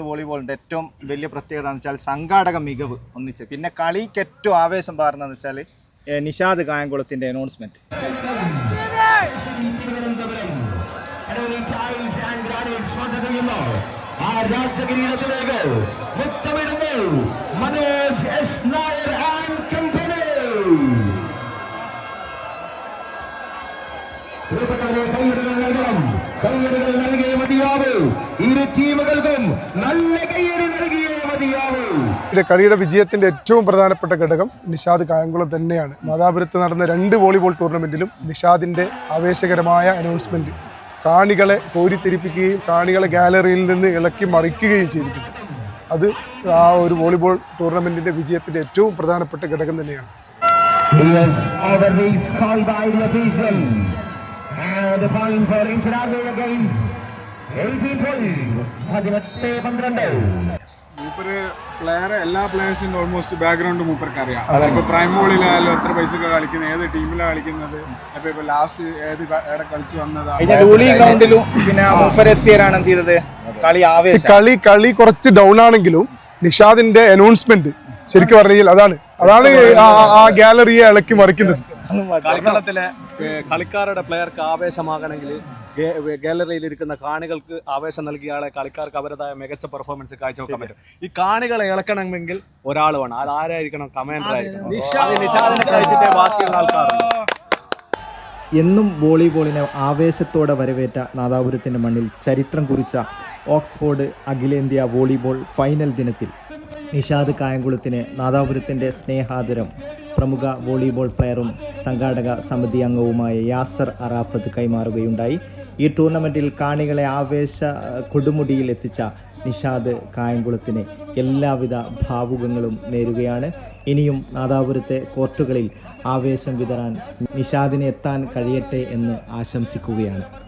വോളിബോളിന്റെ ഏറ്റവും വലിയ പ്രത്യേകത എന്ന് വെച്ചാൽ സംഘാടക മികവ് ഒന്നിച്ച്. പിന്നെ കളിക്ക് ഏറ്റവും ആവേശം പാർന്നതെന്ന് വെച്ചാൽ നിഷാദ് കായംകുളത്തിന്റെ അനൗൺസ്മെന്റ് മനോജ് എസ് നൽകണം. കൈയ്യടികൾ നൽകിയേ മതിയാവൂ. ഇരു ടീമുകൾക്കും നല്ല കയ്യടി നൽകിയേ മതിയാവൂ കളിയുടെ വിജയത്തിന്റെ ഏറ്റവും പ്രധാനപ്പെട്ട ഘടകം നിഷാദ് കായംകുളം തന്നെയാണ് നാദാപുരത്ത് നടന്ന രണ്ട് വോളിബോൾ ടൂർണമെന്റിലും നിഷാദിന്റെ ആവേശകരമായ അനൗൺസ്മെന്റ് കാണികളെ കോരിത്തിരിപ്പിക്കുകയും കാണികളെ ഗാലറിയിൽ നിന്ന് ഇളക്കി മറിക്കുകയും ചെയ്തിട്ടുണ്ട് അത് ആ ഒരു വോളിബോൾ ടൂർണമെന്റിന്റെ വിജയത്തിന്റെ ഏറ്റവും പ്രധാനപ്പെട്ട ഘടകം തന്നെയാണ് Yes, over is called by the official. And the point for International again. 18-12. പതിനെട്ട് മൂപ്പര് പ്ലെയർ എല്ലാ പ്ലേയേഴ്സിന്റെ ഓൾമോസ്റ്റ് ബാക്ക്ഗ്രൗണ്ട് മൂപ്പർക്ക് അറിയാം ഇപ്പൊ പ്രൈം ബോളിലായാലും എത്ര പൈസക്ക് കളിക്കുന്നത് ഏത് ടീമിലാണ് കളിക്കുന്നത് അപ്പൊ ഇപ്പൊ ലാസ്റ്റ് ഏത് എവിടെ കളിച്ചു വന്നതാ കഴിഞ്ഞ ഡൂളി ഗ്രൗണ്ടിലും പിന്നെ മൂപ്പരെത്തിയരാണ് എന്ത് ചെയ്തത്? കളി ആവേശം. കളി കളി കുറച്ച് ഡൗൺ ആണെങ്കിലും നിഷാദിന്റെ അനൗൺസ്മെന്റ് ശരിക്കും പറഞ്ഞാൽ അതാണ്. അതാണ് ആ- ഗാലറിയെ ഇളക്കി മറിക്കുന്നത്. കളിക്കളത്തിലെ കളിക്കാരുടെ പ്ലെയർക്ക് ആവേശമാകണമെങ്കിൽ ഗാലറിയിൽ ഇരിക്കുന്ന കാണികൾക്ക് ആവേശം നൽകിയ ആളെ കളിക്കാർക്ക് അവരുടേതായ മികച്ച പെർഫോമൻസ് കാഴ്ചവെക്കാൻ പറ്റും. ഈ കാണികളെ ഇളക്കണമെങ്കിൽ ഒരാൾ വേണം അത് ആരായിരിക്കണം? കമാൻഡർ ആയിരിക്കണം. അത് നിഷാദിനെ കഴിച്ചിട്ടേ ബാക്കിയുള്ള ആൾക്കാരുള്ളൂ. എന്നും വോളിബോളിനെ ആവേശത്തോടെ വരവേറ്റ നാദാപുരത്തിന്റെ മണ്ണിൽ ചരിത്രം കുറിച്ച ഓക്സ്ഫോർഡ് അഖിലേന്ത്യാ വോളിബോൾ ഫൈനൽ ദിനത്തിൽ നിഷാദ് കായംകുളത്തിന് നാദാപുരത്തിന്റെ സ്നേഹാദരം പ്രമുഖ വോളിബോൾ പ്ലെയറും സംഘാടക സമിതി അംഗവുമായ യാസർ അറാഫത്ത് കൈമാറുകയുണ്ടായി. ഈ ടൂർണമെന്റിൽ കാണികളെ ആവേശ കൊടുമുടിയിൽ എത്തിച്ച നിഷാദ് കായംകുളത്തിന് എല്ലാവിധ ഭാവുകങ്ങളും നേരുകയാണ്. ഇനിയും നാദാപുരത്തെ കോർട്ടുകളിൽ ആവേശം വിതരാൻ നിഷാദിന് എത്താൻ കഴിയട്ടെ എന്ന് ആശംസിക്കുകയാണ്.